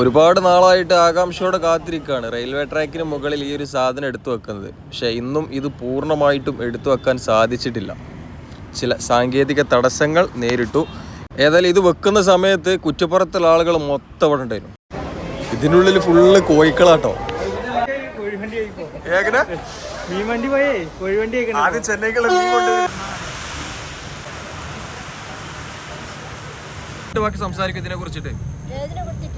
ഒരുപാട് നാളായിട്ട് ആകാംക്ഷയോടെ കാത്തിരിക്കുകയാണ്. റെയിൽവേ ട്രാക്കിന് മുകളിൽ ഈ ഒരു സാധനം എടുത്തു വെക്കുന്നത്. പക്ഷേ ഇന്നും ഇത് പൂർണമായിട്ടും എടുത്തു വെക്കാൻ സാധിച്ചിട്ടില്ല. ചില സാങ്കേതിക തടസ്സങ്ങൾ നേരിട്ടു. ഏതായാലും ഇത് വെക്കുന്ന സമയത്ത് കുറ്റപ്പുറത്തുള്ള ആളുകൾ മൊത്തം അവിടെ ഉണ്ടായിരുന്നു. ഇതിനുള്ളിൽ ഫുള്ള് കോഴിക്കളാട്ടോ. ചെന്നൈക്കുള്ള സംസാരിക്കും ഇതിനെ കുറിച്ചിട്ട്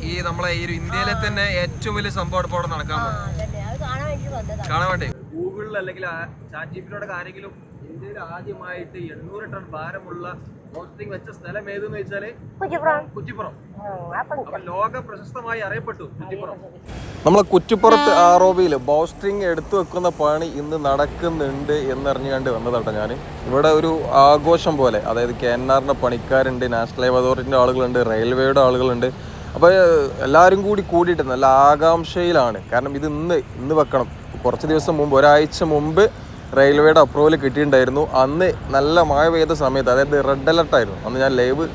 ഈ നമ്മളെ ഈ ഒരു ഇന്ത്യയിലെ തന്നെ ഏറ്റവും വലിയ സംഭവം ഇപ്പോൾ അവിടെ നടക്കാൻ കാണാൻ വേണ്ടി. ഗൂഗിളിൽ അല്ലെങ്കിൽ ചാറ്റ് ജിപിയുടെ ആരെങ്കിലും ഇന്ത്യയിൽ ആദ്യമായിട്ട് എണ്ണൂറ് ടൺ ഭാരമുള്ള ഹോസ്റ്റിംഗ് വെച്ച സ്ഥലം ഏതെന്ന് വെച്ചാൽ കുറ്റിപ്പുറം. ലോക പ്രശസ്തമായി അറിയപ്പെട്ടു കുറ്റിപ്പുറം. നമ്മളെ കുറ്റിപ്പുറത്ത് ആറോബിയിൽ ബോസ്റ്റിംഗ് എടുത്തു വെക്കുന്ന പണി ഇന്ന് നടക്കുന്നുണ്ട് എന്നറിഞ്ഞുകൊണ്ട് വന്നതാട്ടോ ഞാൻ ഇവിടെ ഒരു ആഘോഷം പോലെ. അതായത് കെ എൻ ആറിന്റെ പണിക്കാരുണ്ട് നാഷണൽ ഹൈവേ അതോറിറ്റിന്റെ ആളുകളുണ്ട് റെയിൽവേയുടെ ആളുകളുണ്ട്. അപ്പോൾ എല്ലാവരും കൂടി കൂടിയിട്ട് നല്ല ആകാംക്ഷയിലാണ്. കാരണം ഇത് ഇന്ന് ഇന്ന് വെക്കണം. കുറച്ച് ദിവസം മുമ്പ് ഒരാഴ്ച മുമ്പ് റെയിൽവേയുടെ അപ്രൂവൽ കിട്ടിയിട്ടുണ്ടായിരുന്നു. അന്ന് നല്ല മഴ പെയ്ത സമയത്ത് അതായത് റെഡ് അലർട്ടായിരുന്നു അന്ന് ഞാൻ ലൈവ്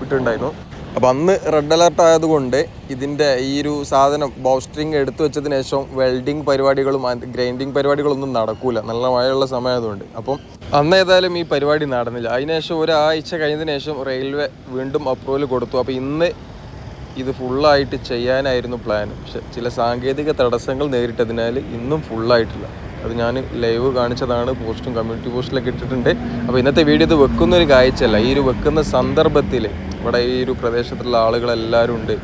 വിട്ടിട്ടുണ്ടായിരുന്നു അപ്പോൾ അന്ന് റെഡ് അലർട്ട് ആയതുകൊണ്ട് ഇതിന്റെ ഈ ഒരു സാധനം ബോസ്റ്ററിങ് എടുത്തു വെച്ചതിന് ശേഷം വെൽഡിങ് പരിപാടികളും ഗ്രൈൻഡിങ് പരിപാടികളൊന്നും നടക്കൂല. നല്ല മഴയുള്ള സമയമായതുകൊണ്ട്. അപ്പം അന്ന് ഏതായാലും ഈ പരിപാടി നടന്നില്ല. അതിനുശേഷം ഒരാഴ്ച കഴിഞ്ഞതിന് ശേഷം റെയിൽവേ വീണ്ടും അപ്രൂവൽ കൊടുത്തു. അപ്പോൾ ഇന്ന് ഇത് ഫുള്ളായിട്ട് ചെയ്യാനായിരുന്നു പ്ലാൻ പക്ഷെ ചില സാങ്കേതിക തടസ്സങ്ങൾ നേരിട്ടതിനാൽ ഇന്നും ഫുള്ളായിട്ടില്ല അത് ഞാൻ ലൈവ് കാണിച്ചതാണ് പോസ്റ്റും കമ്മ്യൂണിറ്റി പോസ്റ്റിലൊക്കെ ഇട്ടിട്ടുണ്ട്. അപ്പോൾ ഇന്നത്തെ വീഡിയോ ഇത് വെക്കുന്ന ഒരു കാഴ്ചയല്ല. ഈ ഒരു വെക്കുന്ന സന്ദർഭത്തിൽ ഇവിടെ ഈ ഒരു പ്രദേശത്തുള്ള ആളുകളെല്ലാവരും ഉണ്ട്.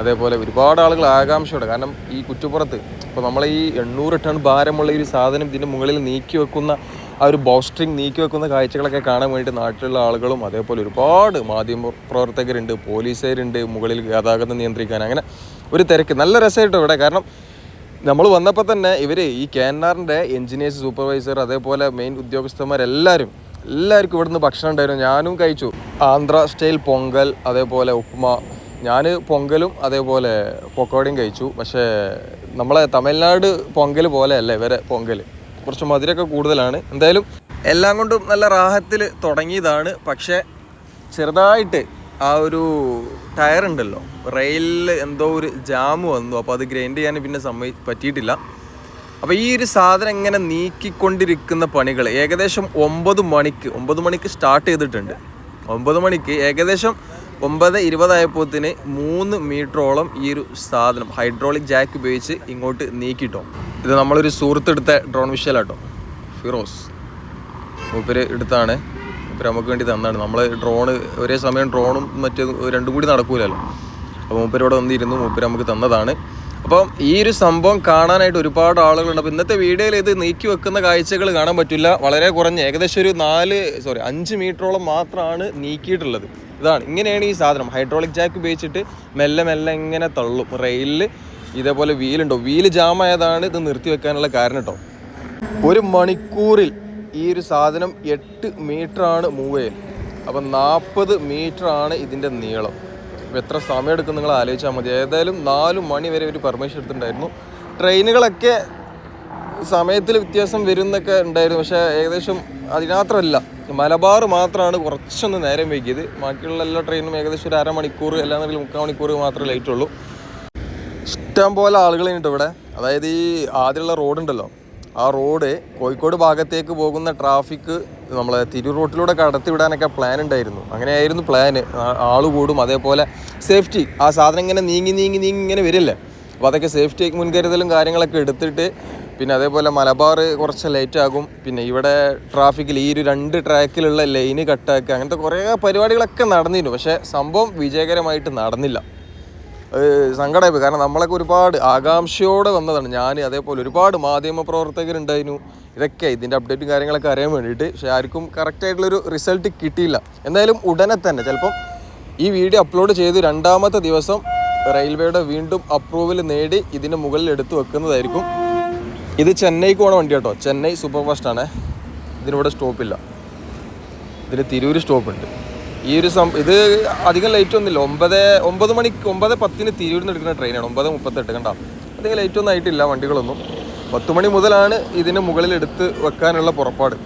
അതേപോലെ ഒരുപാട് ആളുകൾ ആകാംക്ഷയോടെ. കാരണം ഈ കുറ്റുപുറത്ത് ഇപ്പോൾ നമ്മളെ ഈ എണ്ണൂറ് ടൺ ഭാരമുള്ള ഈ ഒരു സാധനം ഇതിന്റെ മുകളിൽ നീക്കി വെക്കുന്ന ആ ഒരു ബോസ്റ്ററിങ് നീക്കി വെക്കുന്ന കാഴ്ചകളൊക്കെ കാണാൻ വേണ്ടി നാട്ടിലുള്ള ആളുകളും അതേപോലെ ഒരുപാട് മാധ്യമ പ്രവർത്തകരുണ്ട് പോലീസുകാരുണ്ട് മുകളിൽ ഗതാഗതം നിയന്ത്രിക്കാൻ. അങ്ങനെ ഒരു തിരക്ക്. നല്ല രസമായിട്ടോ ഇവിടെ? കാരണം നമ്മൾ വന്നപ്പോൾ തന്നെ ഇവർ ഈ കെ എൻ ആറിന്റെ എഞ്ചിനീയേഴ്സ് സൂപ്പർവൈസർ അതേപോലെ മെയിൻ ഉദ്യോഗസ്ഥന്മാരെല്ലാവരും എല്ലാവർക്കും ഇവിടുന്ന് ഭക്ഷണം ഉണ്ടായിരുന്നു. ഞാനും കഴിച്ചു. ആന്ധ്ര സ്റ്റൈൽ പൊങ്കൽ അതേപോലെ ഉപ്മ. ഞാൻ പൊങ്കലും അതേപോലെ പൊക്കോടയും കഴിച്ചു. പക്ഷേ നമ്മളെ തമിഴ്നാട് പൊങ്കൽ പോലെയല്ല ഇവരെ പൊങ്കൽ കുറച്ച് മധുരമൊക്കെ കൂടുതലാണ്. എന്തായാലും എല്ലാം കൊണ്ടും നല്ല റാഹത്തിൽ തുടങ്ങിയതാണ്. പക്ഷേ ചെറുതായിട്ട് ആ ഒരു ടയർ ഉണ്ടല്ലോ. റെയിലിൽ എന്തോ ഒരു ജാം വന്നു. അപ്പോൾ അത് ഗ്രൈൻഡ് ചെയ്യാൻ പിന്നെ സമ്മതി പറ്റിയിട്ടില്ല. അപ്പോൾ ഈ ഒരു സാധനം ഇങ്ങനെ നീക്കിക്കൊണ്ടിരിക്കുന്ന പണികൾ ഏകദേശം ഒമ്പത് മണിക്ക് ഒമ്പത് മണിക്ക് സ്റ്റാർട്ട് ചെയ്തിട്ടുണ്ട്. ഒമ്പത് മണിക്ക് ഏകദേശം ഒമ്പത് ഇരുപതായപ്പോത്തിന് മൂന്ന് മീറ്ററോളം ഈ ഒരു സാധനം ഹൈഡ്രോളിക് ജാക്ക് ഉപയോഗിച്ച് ഇങ്ങോട്ട് നീക്കിട്ടോ ഇത് നമ്മളൊരു സുഹൃത്തെടുത്ത ഡ്രോൺ വിഷയലാട്ടോ ഫിറോസ്. മൂപ്പര് എടുത്താണ്. മൂപ്പര് നമുക്ക് വേണ്ടി തന്നാണ്. നമ്മൾ ഡ്രോണ് ഒരേ സമയം ഡ്രോണും മറ്റേ രണ്ടും കൂടി നടക്കൂലല്ലോ. അപ്പോൾ മൂപ്പര് ഇവിടെ വന്നിരുന്നു. മൂപ്പര് നമുക്ക് തന്നതാണ്. അപ്പം ഈ ഒരു സംഭവം കാണാനായിട്ട് ഒരുപാട് ആളുകളുണ്ട്. അപ്പോൾ ഇന്നത്തെ വീഡിയോയിൽ ഇത് നീക്കി വെക്കുന്ന കാഴ്ചകൾ കാണാൻ പറ്റില്ല. വളരെ കുറഞ്ഞ് ഏകദേശം ഒരു നാല് സോറി അഞ്ച് മീറ്ററോളം മാത്രമാണ് നീക്കിയിട്ടുള്ളത്. ഇതാണ് ഇങ്ങനെയാണ് ഈ സാധനം. ഹൈഡ്രോളിക് ജാക്ക് ഉപയോഗിച്ചിട്ട് മെല്ലെ മെല്ലെ ഇങ്ങനെ തള്ളും. റെയിലിൽ ഇതേപോലെ വീലുണ്ടോ? വീൽ ജാമായതാണ് ഇത് നിർത്തി വെക്കാനുള്ള കാരണം കേട്ടോ ഒരു മണിക്കൂറിൽ ഈ ഒരു സാധനം എട്ട് മീറ്ററാണ് മൂവ് ചെയ്യൽ അപ്പം നാൽപ്പത് മീറ്ററാണ് ഇതിന്റെ നീളം. എത്ര സമയം എടുക്കും നിങ്ങൾ ആലോചിച്ചാൽ മതി. ഏതായാലും നാല് മണി വരെ ഒരു പെർമിഷൻ എടുത്തിട്ടുണ്ടായിരുന്നു. ട്രെയിനുകളൊക്കെ സമയത്തിൽ വ്യത്യാസം വരുന്നൊക്കെ ഉണ്ടായിരുന്നു. പക്ഷേ ഏകദേശം അതിനാത്രമല്ല. മലബാർ മാത്രമാണ് കുറച്ചൊന്ന് നേരം വൈകിയത്. ബാക്കിയുള്ള എല്ലാ ട്രെയിനും ഏകദേശം ഒരു അരമണിക്കൂർ അല്ലാന്നുണ്ടെങ്കിൽ മുക്കാൽ മണിക്കൂർ മാത്രമേ ലൈറ്റുള്ളൂ ഇഷ്ടം പോലെ ആളുകളുണ്ട് ഇവിടെ അതായത് ഈ ആദ്യമുള്ള റോഡ് ഉണ്ടല്ലോ. ആ റോഡ് കോഴിക്കോട് ഭാഗത്തേക്ക് പോകുന്ന ട്രാഫിക് നമ്മളെ തിരു റോട്ടിലൂടെ കടത്തിവിടാനൊക്കെ പ്ലാൻ ഉണ്ടായിരുന്നു. അങ്ങനെയായിരുന്നു പ്ലാന് ആൾ കൂടും. അതേപോലെ സേഫ്റ്റി ആ സാധനം ഇങ്ങനെ നീങ്ങി നീങ്ങി നീങ്ങി ഇങ്ങനെ വരില്ലേ? അപ്പോൾ അതൊക്കെ സേഫ്റ്റി മുൻകരുതലും കാര്യങ്ങളൊക്കെ എടുത്തിട്ട് പിന്നെ അതേപോലെ മലബാർ കുറച്ച് ലേറ്റ് ആകും. പിന്നെ ഇവിടെ ട്രാഫിക്കിൽ ഈ ഒരു രണ്ട് ട്രാക്കിലുള്ള ലൈന് കട്ടാക്കുക അങ്ങനത്തെ കുറേ പരിപാടികളൊക്കെ നടന്നിരുന്നു. പക്ഷേ സംഭവം വിജയകരമായിട്ട് നടന്നില്ല. സങ്കടമായി കാരണം നമ്മളൊക്കെ ഒരുപാട് ആകാംക്ഷയോടെ വന്നതാണ്. ഞാൻ അതേപോലെ ഒരുപാട് മാധ്യമ പ്രവർത്തകരുണ്ടായിരുന്നു. ഇതൊക്കെ ഇതിന്റെ അപ്ഡേറ്റും കാര്യങ്ങളൊക്കെ അറിയാൻ വേണ്ടിയിട്ട്. പക്ഷേ ആർക്കും കറക്റ്റായിട്ടുള്ളൊരു റിസൾട്ട് കിട്ടിയില്ല. എന്തായാലും ഉടനെ തന്നെ ചിലപ്പം ഈ വീഡിയോ അപ്ലോഡ് ചെയ്ത് രണ്ടാമത്തെ ദിവസം റെയിൽവേയുടെ വീണ്ടും അപ്രൂവൽ നേടി ഇതിന് മുകളിൽ എടുത്തു വെക്കുന്നതായിരിക്കും. ഇത് ചെന്നൈക്ക് പോണ വണ്ടി കേട്ടോ. ചെന്നൈ സൂപ്പർ ഫാസ്റ്റ് ആണ്. ഇതിനിവിടെ സ്റ്റോപ്പില്ല ഇതിന് സ്റ്റോപ്പ് ഉണ്ട്. ഈ ഒരു സം ഇത് അധികം ലൈറ്റ് ഒന്നുമില്ല. ഒമ്പത് ഒമ്പത് മണി ഒമ്പത് പത്തിന് തിരൂരിൽ എടുക്കുന്ന ട്രെയിനാണ് ഒമ്പത് മുപ്പത്തെട്ട് കണ്ട. അധികം ലൈറ്റ് ഒന്നും ആയിട്ടില്ല വണ്ടികളൊന്നും. പത്ത് മണി മുതലാണ് ഇതിന് മുകളിൽ എടുത്ത് വെക്കാനുള്ള പുറപ്പാട്.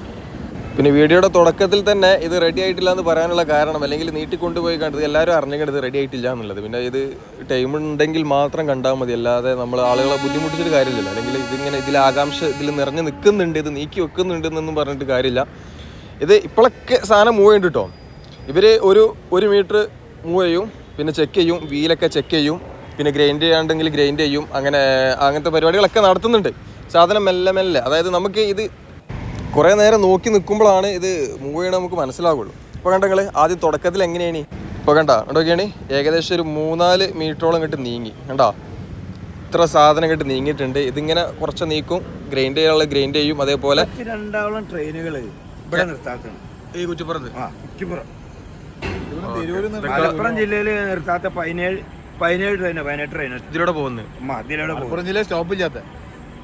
പിന്നെ വീഡിയോയുടെ തുടക്കത്തിൽ തന്നെ ഇത് റെഡി ആയിട്ടില്ല എന്ന് പറയാനുള്ള കാരണം അല്ലെങ്കിൽ നീട്ടിക്കൊണ്ടുപോയി കണ്ടത് എല്ലാവരും അറിഞ്ഞിട്ട് റെഡി ആയിട്ടില്ല എന്നുള്ളത്. പിന്നെ ഇത് ടൈം ഉണ്ടെങ്കിൽ മാത്രം കണ്ടാൽ മതി. അല്ലാതെ നമ്മൾ ആളുകളെ ബുദ്ധിമുട്ടിച്ചിട്ട് കാര്യമില്ലല്ലോ. അല്ലെങ്കിൽ ഇതിങ്ങനെ ഇതിൽ ആകാംക്ഷ ഇതിൽ നിറഞ്ഞു നിൽക്കുന്നുണ്ട് ഇത് നീക്കി വെക്കുന്നുണ്ട് എന്നൊന്നും പറഞ്ഞിട്ട് കാര്യമില്ല. ഇത് ഇപ്പോഴൊക്കെ സാധനം മൂവ് ചെയ്യുന്നുണ്ട് കേട്ടോ ഇവർ ഒരു ഒരു മീറ്റർ മൂവ് ചെയ്യും പിന്നെ ചെക്ക് ചെയ്യും വീലൊക്കെ ചെക്ക് ചെയ്യും പിന്നെ ഗ്രൈൻഡ് ചെയ്യാണ്ടെങ്കിൽ ഗ്രൈൻഡ് ചെയ്യും അങ്ങനെ അങ്ങനത്തെ പരിപാടികളൊക്കെ നടത്തുന്നുണ്ട്. സാധനം മെല്ലെ മെല്ലെ. അതായത് നമുക്ക് ഇത് കുറേ നേരം നോക്കി നിൽക്കുമ്പോഴാണ് ഇത് മൂവ് ചെയ്യണത് നമുക്ക് മനസ്സിലാവുള്ളൂ. ഇപ്പോൾ കണ്ട നിങ്ങൾ ആദ്യം തുടക്കത്തിൽ എങ്ങനെയാണ്? ഇപ്പോൾ കണ്ട? കണ്ടോക്കെയാണ് ഏകദേശം ഒരു മൂന്നാൽ മീറ്ററോളം ഇങ്ങോട്ട് നീങ്ങി. കണ്ടാ? ഇത്ര സാധനം ഇങ്ങോട്ട് നീങ്ങിയിട്ടുണ്ട്. ഇതിങ്ങനെ കുറച്ച് നീക്കും. ഗ്രൈൻഡ് ചെയ്യാനുള്ള ഗ്രൈൻഡ് ചെയ്യും. അതേപോലെ രണ്ടാവളം ട്രെയിനുകൾ ഇവിടെ നിർത്താക്കണം ഈ കുറ്റിപ്പുറത്ത്? ആ കുറ്റിപ്പുറം. മലപ്പുറം ജില്ലയിൽ നിർത്താത്ത പതിനേഴ് പതിനേഴ് ട്രെയിനോ പതിനെട്ട് ട്രെയിനോ ഇതിലൂടെ പോകുന്നത്. മതിലൂടെ പോകും മലപ്പുറം ജില്ല സ്റ്റോപ്പ് ഇല്ലാത്ത.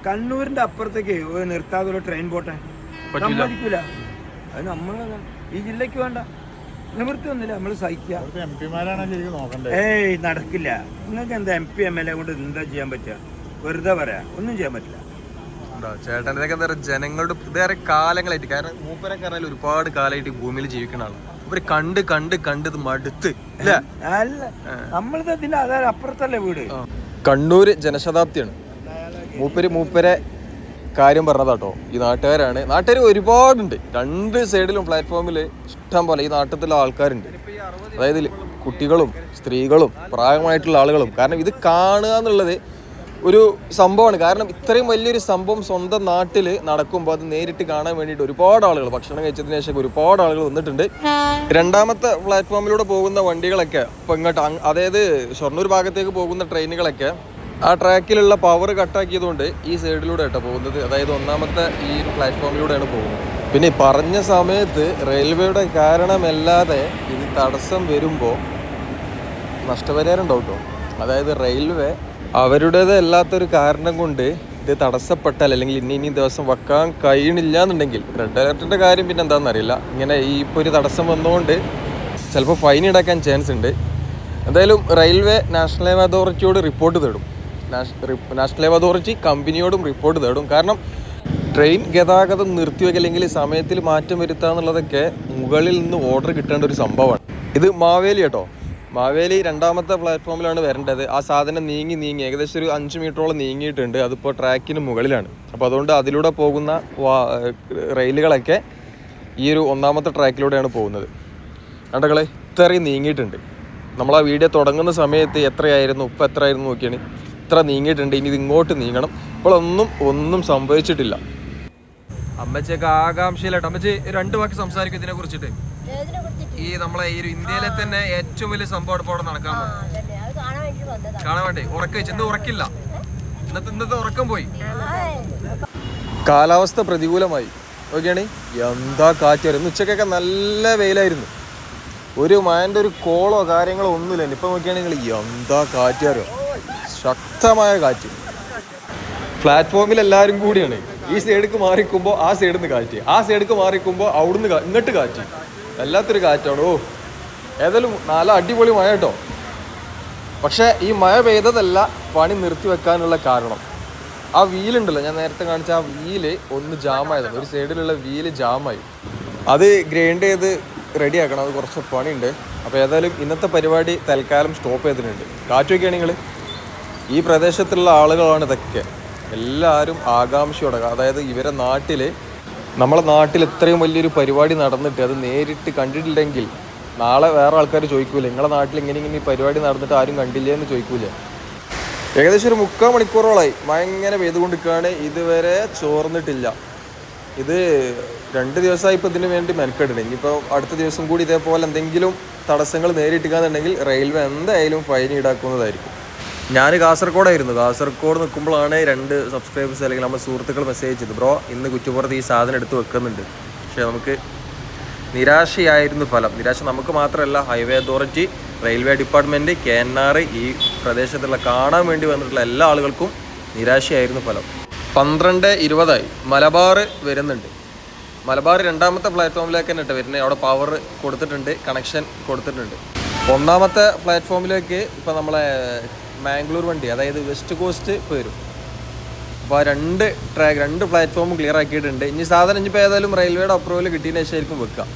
കണ്ണൂരിന്റെ അപ്പുറത്തേക്ക് ഒരു നിർത്താതെ ഒരു ട്രെയിൻ പോട്ടെ. സമ്മതിക്കൂല. അത് നമ്മൾ ഈ ജില്ലക്ക് വേണ്ട. നിവൃത്തി ഒന്നുമില്ല നമ്മൾ സഹിക്കുക എം പിമാരാണ് ശരിക്കും നോക്കണ്ടേ? ഏയ് നടക്കില്ല. നിങ്ങൾക്ക് എന്താ M P M L A കൊണ്ട് എന്താ ചെയ്യാൻ പറ്റുക? വെറുതെ പറയാ. ഒന്നും ചെയ്യാൻ പറ്റില്ല. ചേട്ടന്റെ ചേട്ടൻ ഇതൊക്കെ എന്താ പറയുക? ജനങ്ങളുടെ ഇതേറെ കാലങ്ങളായിട്ട് കാരണം മൂപ്പരൊക്കെ കാരണം ഒരുപാട് കാലമായിട്ട് ഈ ഭൂമിയിൽ ജീവിക്കുന്ന ആളാണ്. ഇവർ കണ്ട് കണ്ട് കണ്ട് ഇത് മടുത്ത്. ഇല്ല? അല്ല നമ്മളിത് ഇതിന്റെ അതാ അപ്പുറത്തല്ലേ വീട്? കണ്ണൂര് ജനശതാബ്ദിയാണ്. മൂപ്പര് മൂപ്പരെ കാര്യം പറഞ്ഞതാട്ടോ. ഈ നാട്ടുകാരാണ്. നാട്ടുകാർ ഒരുപാടുണ്ട്. രണ്ട് സൈഡിലും പ്ലാറ്റ്ഫോമിൽ ഇഷ്ടം പോലെ ഈ നാട്ടിലുള്ള ആൾക്കാരുണ്ട്. അതായത് കുട്ടികളും സ്ത്രീകളും പ്രായമായിട്ടുള്ള ആളുകളും. കാരണം ഇത് കാണുക എന്നുള്ളത് ഒരു സംഭവമാണ്. കാരണം ഇത്രയും വലിയൊരു സംഭവം സ്വന്തം നാട്ടിൽ നടക്കുമ്പോൾ അത് നേരിട്ട് കാണാൻ വേണ്ടിയിട്ട് ഒരുപാട് ആളുകൾ ഭക്ഷണം കഴിച്ചതിന് ശേഷം ഒരുപാട് ആളുകൾ വന്നിട്ടുണ്ട്. രണ്ടാമത്തെ പ്ലാറ്റ്ഫോമിലൂടെ പോകുന്ന വണ്ടികളൊക്കെ ഇപ്പം ഇങ്ങോട്ട് അതായത് ഷൊർണൂർ ഭാഗത്തേക്ക് പോകുന്ന ട്രെയിനുകളൊക്കെ ആ ട്രാക്കിലുള്ള പവർ കട്ടാക്കിയതുകൊണ്ട് ഈ സൈഡിലൂടെ കേട്ടോ പോകുന്നത്. അതായത് ഒന്നാമത്തെ ഈ ഒരു പ്ലാറ്റ്ഫോമിലൂടെയാണ് പോകുന്നത്. പിന്നെ പറഞ്ഞ സമയത്ത് റെയിൽവേയുടെ കാരണമല്ലാതെ ഇത് തടസ്സം വരുമ്പോൾ നഷ്ടപരിഹാരം ഉണ്ടാവും കേട്ടോ അതായത് റെയിൽവേ അവരുടേത് അല്ലാത്തൊരു കാരണം കൊണ്ട് ഇത് തടസ്സപ്പെട്ടാൽ അല്ലെങ്കിൽ ഇനി ഇനി ദിവസം വെക്കാൻ കഴിയണില്ല എന്നുണ്ടെങ്കിൽ റെഡ് അലർട്ടിന്റെ കാര്യം പിന്നെ എന്താണെന്ന് അറിയില്ല. ഇങ്ങനെ ഈ ഇപ്പോൾ ഒരു തടസ്സം വന്നുകൊണ്ട് ചിലപ്പോൾ ഫൈൻ ഈടാക്കാൻ ചാൻസ് ഉണ്ട്. എന്തായാലും റെയിൽവേ നാഷണൽ ഹൈവേ അതോറിറ്റിയോട് റിപ്പോർട്ട് തേടും നാഷണൽ ഹൈവേ അതോറിറ്റി കമ്പനിയോടും റിപ്പോർട്ട് തേടും. കാരണം ട്രെയിൻ ഗതാഗതം നിർത്തിവെക്കുക അല്ലെങ്കിൽ സമയത്തിൽ മാറ്റം വരുത്തുക എന്നുള്ളതൊക്കെ മുകളിൽ നിന്ന് ഓർഡർ കിട്ടേണ്ട ഒരു സംഭവമാണ്. ഇത് മാവേലി കേട്ടോ. മാവേലി രണ്ടാമത്തെ പ്ലാറ്റ്ഫോമിലാണ് വരേണ്ടത്. ആ സാധനം നീങ്ങി നീങ്ങി ഏകദേശം ഒരു അഞ്ച് മീറ്ററോളം നീങ്ങിയിട്ടുണ്ട്. അതിപ്പോൾ ട്രാക്കിന് മുകളിലാണ്. അപ്പോൾ അതുകൊണ്ട് അതിലൂടെ പോകുന്ന റെയിലുകളൊക്കെ ഈ ഒരു ഒന്നാമത്തെ ട്രാക്കിലൂടെയാണ് പോകുന്നത്. കണ്ടകളെ ഇത്രയും നീങ്ങിയിട്ടുണ്ട്. നമ്മൾ ആ വീഡിയോ തുടങ്ങുന്ന സമയത്ത് എത്രയായിരുന്നു? ഇപ്പം എത്രയായിരുന്നു നോക്കിയാണ്. ഇത്ര നീങ്ങിയിട്ടുണ്ട്. ഇനി ഇത് ഇങ്ങോട്ട് നീങ്ങണം. ഇപ്പോഴൊന്നും ഒന്നും സംഭവിച്ചിട്ടില്ല. അമ്മച്ചൊക്കെ ആകാംക്ഷയിലായിട്ട് അമ്മച്ചി രണ്ട് വാക്ക് സംസാരിക്കും ഇതിനെ കുറിച്ചിട്ട് ഈ നമ്മളെ ഈ ഒരു ഇന്ത്യയിലെ തന്നെ ഏറ്റവും വലിയ സംഭവം ഇപ്പോൾ അവിടെ നടക്കാൻ കാണാൻ വേണ്ടി ഉറക്കം വെച്ച്. ഇന്ന് ഉറക്കില്ല. ഇന്നത്തെ ഇന്നത്തെ ഉറക്കം പോയി. കാലാവസ്ഥ പ്രതികൂലമായി. ഓക്കെയാണ് എന്താ കാറ്റായിരുന്നു ഉച്ചക്കൊക്കെ നല്ല വെയിലായിരുന്നു. ഒരു മഴന്റെ ഒരു കോളോ കാര്യങ്ങളോ ഒന്നുമില്ല. ഇപ്പം നോക്കിയാണെങ്കിൽ എന്താ കാറ്റാരോ ശക്തമായ കാറ്റ്. പ്ലാറ്റ്ഫോമിൽ എല്ലാവരും കൂടിയാണ്. ഈ സൈഡിക്ക് മാറിക്കുമ്പോൾ ആ സൈഡിൽ നിന്ന് കാറ്റ്. ആ സൈഡിക്ക് മാറിക്കുമ്പോൾ അവിടുന്ന് ഇങ്ങോട്ട് കാറ്റ്. വല്ലാത്തൊരു കാറ്റാണ്. ഓ ഏതായാലും നല്ല അടിപൊളി മഴ കേട്ടോ. പക്ഷേ ഈ മഴ പെയ്തതല്ല പണി നിർത്തി വെക്കാനുള്ള കാരണം. ആ വീലുണ്ടല്ലോ ഞാൻ നേരത്തെ കാണിച്ച ആ വീൽ ഒന്ന് ജാമായതാണ്. ഒരു സൈഡിലുള്ള വീൽ ജാമായി. അത് ഗ്രൈൻഡ് ചെയ്ത് റെഡി ആക്കണം അത് കുറച്ച് പണിയുണ്ട്. അപ്പോൾ ഏതായാലും ഇന്നത്തെ പരിപാടി തൽക്കാലം സ്റ്റോപ്പ് ചെയ്തിട്ടുണ്ട്. കാറ്റൊക്കെയാണ് നിങ്ങൾ ഈ പ്രദേശത്തുള്ള ആളുകളാണ് ഇതൊക്കെ. എല്ലാവരും ആകാംക്ഷയോടെ അതായത് ഇവരെ നാട്ടിൽ നമ്മളെ നാട്ടിൽ ഇത്രയും വലിയൊരു പരിപാടി നടന്നിട്ട് അത് നേരിട്ട് കണ്ടിട്ടില്ലെങ്കിൽ നാളെ വേറെ ആൾക്കാർ ചോദിക്കൂല. നിങ്ങളെ നാട്ടിൽ ഇങ്ങനെ ഇങ്ങനെ ഈ പരിപാടി നടന്നിട്ട് ആരും കണ്ടില്ലേ എന്ന് ചോദിക്കൂല. ഏകദേശം ഒരു മുക്കാൽ മണിക്കൂറോളായി. മഴ ഇങ്ങനെ പെയ്തുകൊണ്ടിരിക്കുകയാണ്. ഇതുവരെ ചോർന്നിട്ടില്ല. ഇത് രണ്ട് ദിവസമായി ഇപ്പോൾ ഇതിന് വേണ്ടി മെനക്കെടുന്നത് ഇനിയിപ്പോൾ അടുത്ത ദിവസം കൂടി ഇതേപോലെ എന്തെങ്കിലും തടസ്സങ്ങൾ നേരിട്ടുകയെന്നുണ്ടെങ്കിൽ റെയിൽവേ എന്തായാലും ഫൈൻ ഈടാക്കുന്നതായിരിക്കും. ഞാൻ കാസർഗോഡായിരുന്നു. കാസർഗോഡ് നിൽക്കുമ്പോഴാണ് രണ്ട് സബ്സ്ക്രൈബേഴ്സ് അല്ലെങ്കിൽ നമ്മുടെ സുഹൃത്തുക്കൾ മെസ്സേജ് ചെയ്തു ബ്രോ ഇന്ന് കുറ്റിപ്പുറത്ത് ഈ സാധനം എടുത്ത് വെക്കുന്നുണ്ട്. പക്ഷേ നമുക്ക് നിരാശയായിരുന്നു ഫലം. നിരാശ നമുക്ക് മാത്രമല്ല highway authority railway department K N R ഈ പ്രദേശത്തുള്ള കാണാൻ വേണ്ടി വന്നിട്ടുള്ള എല്ലാ ആളുകൾക്കും നിരാശയായിരുന്നു ഫലം. പന്ത്രണ്ട് ഇരുപതായി മലബാർ വരുന്നുണ്ട്. മലബാർ രണ്ടാമത്തെ പ്ലാറ്റ്ഫോമിലേക്ക് തന്നെ ഇട്ട് വരുന്നത്. അവിടെ പവർ കൊടുത്തിട്ടുണ്ട് കണക്ഷൻ കൊടുത്തിട്ടുണ്ട്. ഒന്നാമത്തെ പ്ലാറ്റ്ഫോമിലേക്ക് ഇപ്പോൾ നമ്മളെ മാംഗ്ലൂർ വണ്ടി അതായത് വെസ്റ്റ് കോസ്റ്റ് വരും അപ്പോൾ രണ്ട് ട്രാക്ക് രണ്ട് പ്ലാറ്റ്ഫോം ക്ലിയർ ആക്കിയിട്ടുണ്ട്. ഇനി സാധനം ഇനിയിപ്പോൾ ഏതായാലും റെയിൽവേയുടെ അപ്രൂവൽ കിട്ടിയതിന് ശേഷമായിരിക്കും വെക്കുക.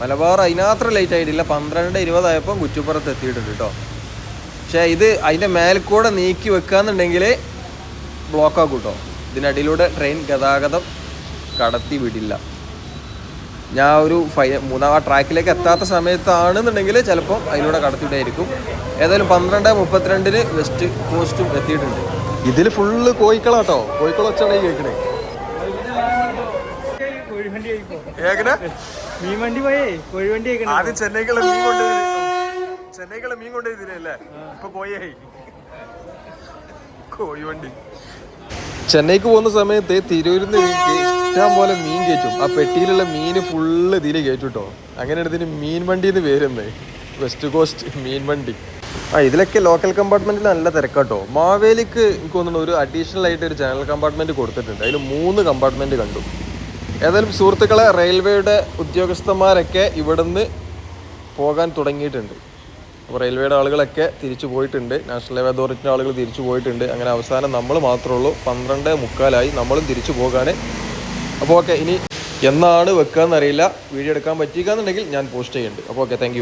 മലബാർ അതിനത്ര ലേറ്റ് ആയിട്ടില്ല. പന്ത്രണ്ട് ഇരുപതായപ്പം കുറ്റിപ്പുറത്ത് എത്തിയിട്ടുണ്ട് കേട്ടോ പക്ഷേ ഇത് അതിന്റെ മേൽക്കൂടെ നീക്കി വെക്കുകയെന്നുണ്ടെങ്കിൽ ബ്ലോക്ക് ആക്കും കേട്ടോ ഇതിനടിയിലൂടെ ട്രെയിൻ ഗതാഗതം കടത്തി വിടില്ല. ഞാൻ ഒരു ഫൈ മൂന്നാം ആ ട്രാക്കിലേക്ക് എത്താത്ത സമയത്താണെന്നുണ്ടെങ്കിൽ ചിലപ്പോൾ അതിലൂടെ കടത്തിയിട്ടായിരിക്കും ഏതായാലും പന്ത്രണ്ട് മുപ്പത്തിരണ്ടിന് വെസ്റ്റ് കോസ്റ്റും എത്തിയിട്ടുണ്ട്. ഇതിൽ ഫുള്ള് കോഴിക്കളാട്ടോ കോഴിക്കള വെച്ചാണ് ഈ കേൾക്കണേ? ഏകന? മീൻ വണ്ടി പോയേ? കോഴിവണ്ടി ആദ്യം ചെന്നൈക്കുള്ള മീൻ കൊണ്ട് ചെന്നൈക്കുള്ള മീൻ കൊണ്ട് ഇതിലല്ലേ ഇപ്പൊ കോയായി കോഴി വണ്ടി ചെന്നൈക്ക് പോകുന്ന സമയത്ത് തിരൂരിൽ നിന്ന് ഇഷ്ടം പോലെ മീൻ കയറ്റും. ആ പെട്ടിയിലുള്ള മീൻ ഫുള്ള് ഇതിൽ കയറ്റും അങ്ങനെ അങ്ങനെയാണ് ഇതിന് മീൻ വണ്ടി എന്ന് പേരുന്നത് വെസ്റ്റ് കോസ്റ്റ് മീൻ വണ്ടി. ആ ഇതിലൊക്കെ ലോക്കൽ കമ്പാർട്ട്മെന്റിൽ നല്ല തിരക്കാട്ടോ. മാവേലിക്ക് എനിക്ക് തോന്നുന്നു ഒരു അഡീഷണൽ ആയിട്ട് ഒരു ജനറൽ കമ്പാർട്ട്മെന്റ് കൊടുത്തിട്ടുണ്ട്. അതിൽ മൂന്ന് കമ്പാർട്ട്മെന്റ് കണ്ടു. ഏതായാലും സുഹൃത്തുക്കളെ റെയിൽവേയുടെ ഉദ്യോഗസ്ഥന്മാരൊക്കെ ഇവിടുന്ന് പോകാൻ തുടങ്ങിയിട്ടുണ്ട്. അപ്പോൾ റെയിൽവേയുടെ ആളുകളൊക്കെ തിരിച്ചു പോയിട്ടുണ്ട്. നാഷണൽ ഹൈവേ അതോറിറ്റിയുടെ ആളുകൾ തിരിച്ചു പോയിട്ടുണ്ട്. അങ്ങനെ അവസാനം നമ്മൾ മാത്രമേ ഉള്ളൂ. പന്ത്രണ്ട് മുക്കാലായി നമ്മളും തിരിച്ചു പോകാൻ അപ്പോൾ ഓക്കെ ഇനി എന്നാണ് വെക്കുക എന്നറിയില്ല വീഡിയോ എടുക്കാൻ പറ്റിയിക്കാന്നുണ്ടെങ്കിൽ ഞാൻ പോസ്റ്റ് ചെയ്യുന്നുണ്ട്. അപ്പോൾ ഓക്കെ താങ്ക്